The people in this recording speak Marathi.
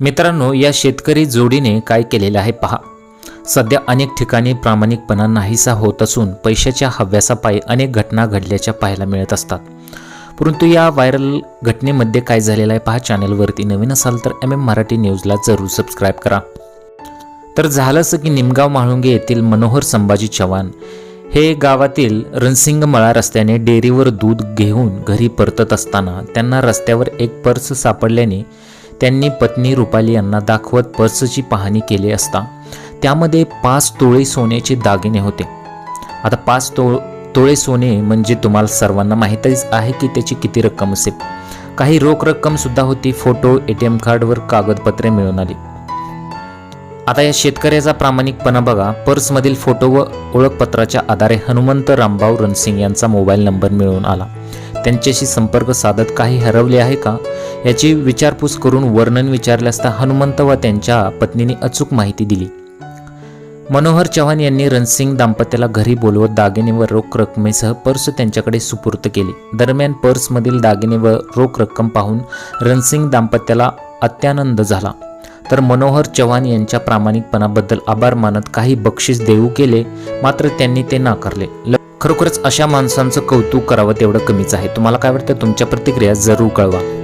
मित्रांनो या शेतकरी जोडीने काय केलेलं आहे पहा. सध्या अनेक ठिकाणी प्रामाणिकपणा नाहीसा होत असून पैशाच्या हव्यासापायी अनेक घटना घडल्याच्या पाहायला मिळत असतात. परंतु या व्हायरल घटनेमध्ये काय झालेलं आहे पहा चॅनलवरती नवीन असाल तर एम एम मराठी न्यूजला जरूर सबस्क्राईब करा. तर झालं असं की निमगाव म्हाळुंगे येथील मनोहर संभाजी चव्हाण हे गावातील रणसिंगमळा रस्त्याने डेअरीवर दूध घेऊन घरी परतत असताना त्यांना रस्त्यावर एक पर्स सापडल्याने त्यांनी पत्नी रुपाली यांना दाखवत पर्सची पाहणी केली असता त्यामध्ये पाच तोळे सोन्याचे दागिने होते. आता पाच तो तोळे सोने म्हणजे तुम्हाला सर्वांना माहीतच आहे की त्याची किती रक्कम असेल. काही रोख रक्कम सुद्धा होती फोटो ए टी एम कार्डवर कागदपत्रे मिळून आली. आता या शेतकऱ्याचा प्रामाणिकपणा बघा. पर्समधील फोटो व ओळखपत्राच्या आधारे हनुमंत रामभाऊ रणसिंग यांचा मोबाईल नंबर मिळून आला. त्यांच्याशी संपर्क साधत काही हरवले आहे का? याची विचारपूस करून वर्णन विचारले असता हनुमंत व त्यांच्या पत्नीने अचूक माहिती दिली. मनोहर चव्हाण यांनी रणसिंग दाम्पत्याला घरी बोलवत दागिने व रोख रकमेसह पर्स त्यांच्याकडे सुपूर्त केली. दरम्यान पर्समधील दागिने व रोख रक्कम पाहून रणसिंग दाम्पत्याला अत्यानंद झाला. तर मनोहर चव्हाण यांच्या प्रामाणिकपणाबद्दल आभार मानत काही बक्षीस देऊ केले मात्र त्यांनी ते नाकारले. खरोखरच अशा माणसांचं कौतुक करावं तेवढं कमीच आहे. तुम्हाला काय वाटतं? तुमच्या प्रतिक्रिया जरूर कळवा.